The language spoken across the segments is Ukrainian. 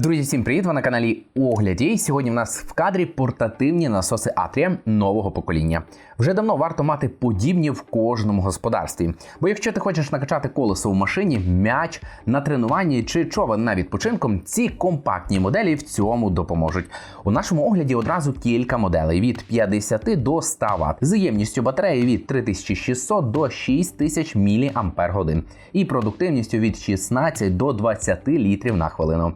Друзі, всім привіт! Ви на каналі Огляді. Сьогодні в нас в кадрі портативні насоси Атрія нового покоління. Вже давно варто мати подібні в кожному господарстві. Бо якщо ти хочеш накачати колесо в машині, м'яч на тренуванні чи човен на відпочинку, ці компактні моделі в цьому допоможуть. У нашому огляді одразу кілька моделей від 50 до 100 Вт з ємністю батареї від 3600 до 6000 мАч і продуктивністю від 16 до 20 літрів на хвилину.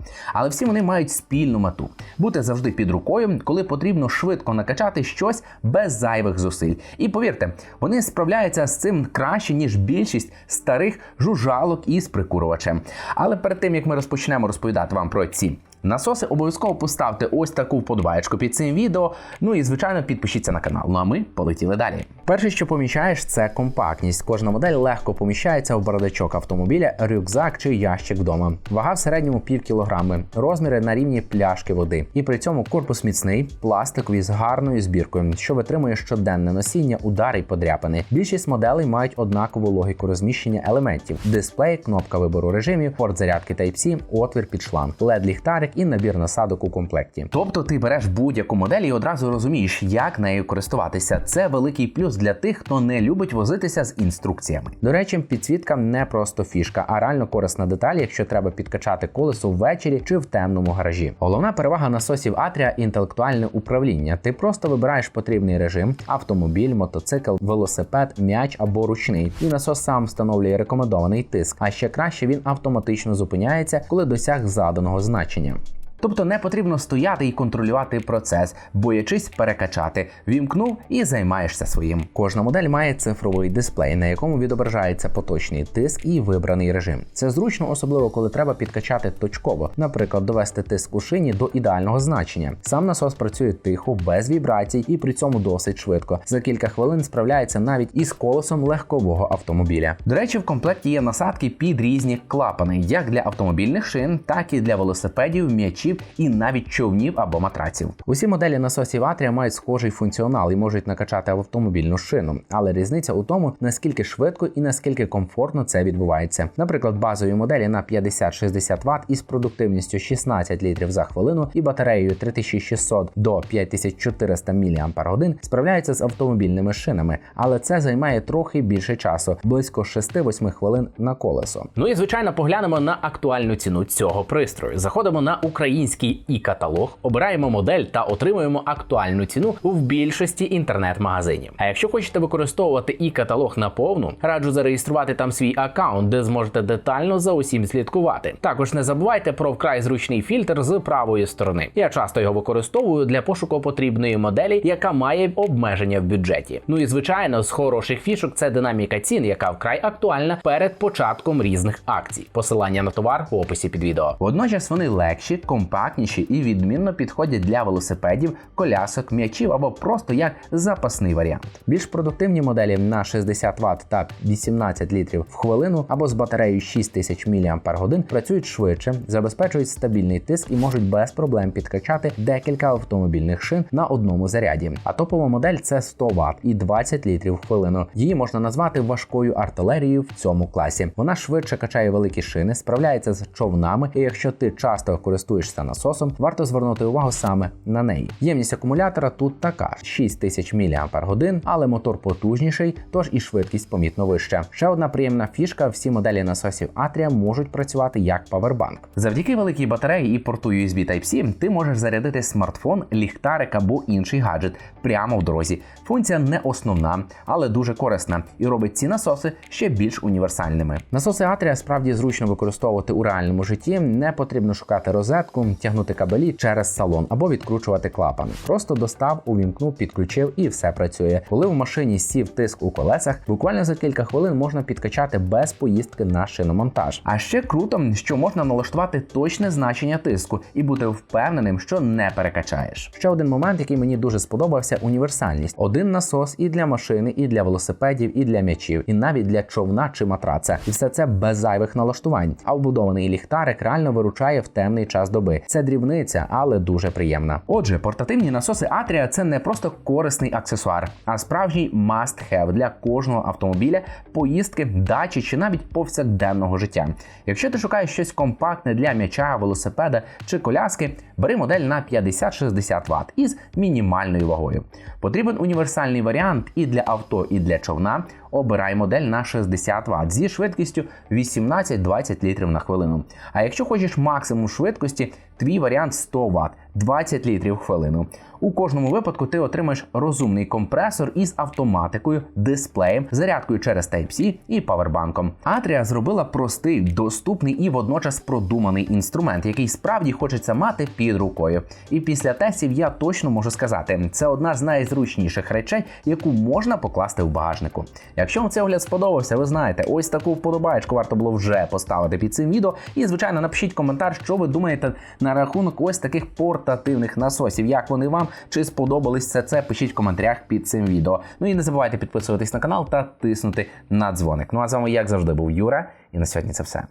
Але всі вони мають спільну мету бути завжди під рукою, коли потрібно швидко накачати щось без зайвих зусиль. І повірте, вони справляються з цим краще ніж більшість старих жужалок із прикурувачем. Але перед тим як ми розпочнемо розповідати вам про ці насоси, обов'язково поставте ось таку вподобаєчку під цим відео. Ну і звичайно підпишіться на канал. Ну а ми полетіли далі. Перше, що помічаєш, це компактність. Кожна модель легко поміщається в бардачок автомобіля, рюкзак чи ящик вдома. Вага в середньому пів кілограми, розміри на рівні пляшки води. І при цьому корпус міцний, пластиковий з гарною збіркою, що витримує щоденне носіння, удари й подряпини. Більшість моделей мають однакову логіку розміщення елементів: дисплей, кнопка вибору режимів, порт зарядки Type-C, отвір під шланг, led ліхтарик і набір насадок у комплекті. Тобто ти береш будь-яку модель і одразу розумієш, як нею користуватися. Це великий плюс для тих, хто не любить возитися з інструкціями. До речі, підсвітка не просто фішка, а реально корисна деталь, якщо треба підкачати колесо ввечері чи в темному гаражі. Головна перевага насосів Атрія інтелектуальне управління. Ти просто вибираєш потрібний режим: автомобіль, мотоцикл, велосипед, м'яч або ручний. І насос сам встановлює рекомендований тиск. А ще краще він автоматично зупиняється, коли досяг заданого значення. Тобто не потрібно стояти і контролювати процес, боячись перекачати. Вімкнув і займаєшся своїм. Кожна модель має цифровий дисплей, на якому відображається поточний тиск і вибраний режим. Це зручно, особливо коли треба підкачати точково, наприклад, довести тиск у шині до ідеального значення. Сам насос працює тихо, без вібрацій і при цьому досить швидко. За кілька хвилин справляється навіть із колесом легкового автомобіля. До речі, в комплекті є насадки під різні клапани, як для автомобільних шин, так і для велосипедів, м'ячів і навіть човнів або матраців. Усі моделі насосів Атрія мають схожий функціонал і можуть накачати автомобільну шину, але різниця у тому, наскільки швидко і наскільки комфортно це відбувається. Наприклад, базові моделі на 50-60 Вт із продуктивністю 16 літрів за хвилину і батареєю 3600 до 5400 мАч справляються з автомобільними шинами, але це займає трохи більше часу близько 6-8 хвилин на колесо. Ну і звичайно поглянемо на актуальну ціну цього пристрою. Заходимо на Україну український і каталог, обираємо модель та отримуємо актуальну ціну в більшості інтернет-магазинів. А якщо хочете використовувати і каталог наповну, раджу зареєструвати там свій аккаунт, де зможете детально за усім слідкувати. Також не забувайте про вкрай зручний фільтр з правої сторони. Я часто його використовую для пошуку потрібної моделі, яка має обмеження в бюджеті. Ну і звичайно, з хороших фішок це динаміка цін, яка вкрай актуальна перед початком різних акцій. Посилання на товар в описі під відео. Водночас вони легші, компактніші і відмінно підходять для велосипедів, колясок, м'ячів або просто як запасний варіант. Більш продуктивні моделі на 60 Вт та 18 літрів в хвилину або з батареєю 6000 мАч працюють швидше, забезпечують стабільний тиск і можуть без проблем підкачати декілька автомобільних шин на одному заряді. А топова модель це 100 Вт і 20 літрів в хвилину. Її можна назвати важкою артилерією в цьому класі. Вона швидше качає великі шини, справляється з човнами, і якщо ти часто користуєшся насосом, варто звернути увагу саме на неї. Ємність акумулятора тут така: 6000 мАч, але мотор потужніший, тож і швидкість помітно вища. Ще одна приємна фішка: всі моделі насосів Atria можуть працювати як павербанк. Завдяки великій батареї і порту USB Type-C ти можеш зарядити смартфон, ліхтарик або інший гаджет прямо в дорозі. Функція не основна, але дуже корисна і робить ці насоси ще більш універсальними. Насоси Atria справді зручно використовувати у реальному житті. Не потрібно шукати розетку, тягнути кабелі через салон або відкручувати клапан. Просто достав, увімкнув, підключив і все працює. Коли в машині сів тиск у колесах, буквально за кілька хвилин можна підкачати без поїздки на шиномонтаж. А ще круто, що можна налаштувати точне значення тиску і бути впевненим, що не перекачаєш. Ще один момент, який мені дуже сподобався: універсальність. Один насос і для машини, і для велосипедів, і для м'ячів, і навіть для човна чи матраца. І все це без зайвих налаштувань. А вбудований ліхтарик реально виручає в темний час доби. Втратили. Це дрібниця, але дуже приємна. Отже, портативні насоси Атрія це не просто корисний аксесуар, а справжній must-have для кожного автомобіля, поїздки, дачі чи навіть повсякденного життя. Якщо ти шукаєш щось компактне для м'яча, велосипеда чи коляски, бери модель на 50-60 Вт із мінімальною вагою. Потрібен універсальний варіант і для авто, і для човна. Обирай модель на 60 Вт зі швидкістю 18-20 літрів на хвилину. А якщо хочеш максимум швидкості, твій варіант 100 Вт 20 літрів в хвилину. У кожному випадку ти отримаєш розумний компресор із автоматикою, дисплеєм, зарядкою через Type-C і павербанком. Атрія зробила простий, доступний і водночас продуманий інструмент, який справді хочеться мати під рукою. І після тестів я точно можу сказати, це одна з найзручніших речей, яку можна покласти в багажнику. Якщо вам цей огляд сподобався, ви знаєте, ось таку вподобаєчку варто було вже поставити під цим відео. І, звичайно, напишіть коментар, що ви думаєте на рахунок ось таких портативних насосів. Як вони вам чи сподобались все це? Пишіть в коментарях під цим відео. Ну і не забувайте підписуватись на канал та тиснути на дзвоник. Ну а з вами, як завжди, був Юра, і на сьогодні це все.